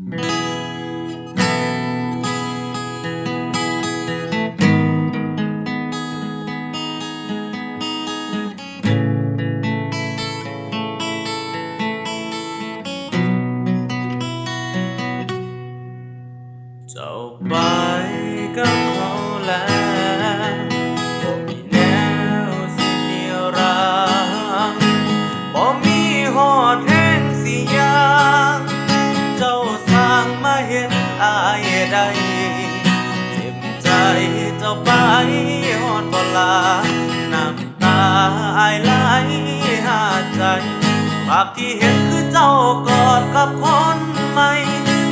เจ้าไปกั อายได้เจ็บใจเจ้าไปหอดบลาน้ำตาอายไหลหาใจภาพที่เห็นคือเจ้ากอดกับคนใหม่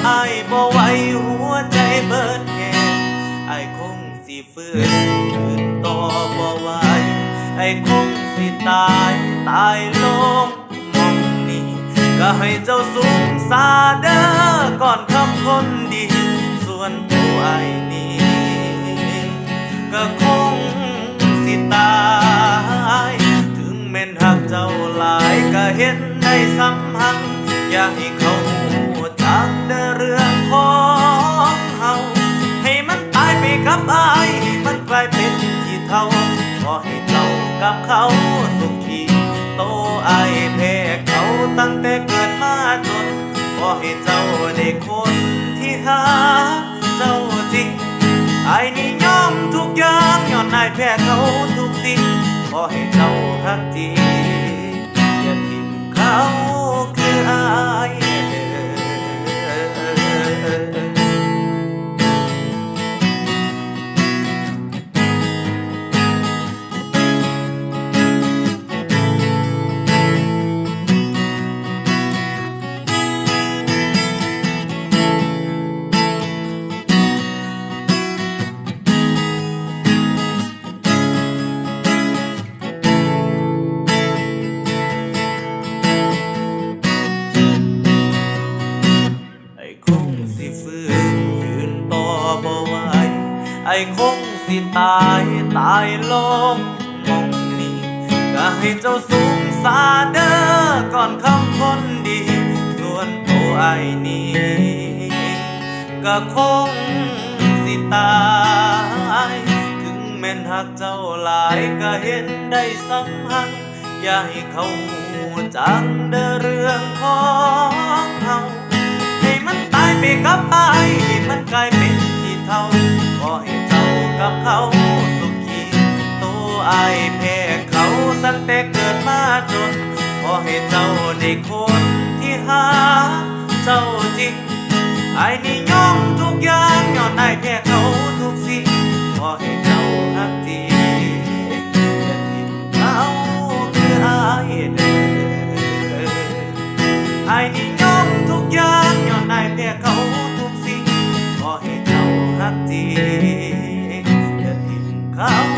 อายบ่ไหวหัวใจเบิดแหงอายคงสิฟื้นยืนต่อบ่ไหวอายคงสิตายตายลง ก็ให้เจ้าสูงสาเด้อก่อนคำคนดี ส่วนผู้ไอ้นี้ก็คงสิตาย ถึงแม่นหักเจ้าหลายก็เห็นได้ซ้ำหัง อยากให้เขาหูจักเด้อเรื่องของเฮาให้มันตายไปกับอายให้มันกลายเป็นขี้เท่าขอให้เจ้ากับเขาสุขีโตไอแพ้เขาตั้งแต่ ให้เจ้าได้คนที่หาเจ้าจริงไอ้นี่ยอมทุกอย่างย้อนนายแพ้เขาทุกสิ่งขอให้เจ้าหักจริงอย่าทิ้งเขา คงสิตายตายลงมองนี้ก็ให้เจ้าสูงสาเด้อก่อนคำคนดี ส่วนตัวไอ้นี้ก็คงสิตายถึงแม่นหักเจ้าหลายก็เห็นได้ซ้ำหังอย่าให้เขาหูจังเด้อเรื่องของเฮาให้มันตายไปกับอายให้มันกลายเป็น ได้คนที่หา เจ้าจริงไอ้นิยมทุกอย่างยอดไอ้แพ้เขาทุกสิ่งขอให้เจ้าหักดีอย่าทิ้งเขาคือไอ้เด้อไอ้นิยมทุกอย่างยอดไอ้แพ้เขาทุกสิ่งขอให้เจ้าหักดีอย่าทิ้งเขา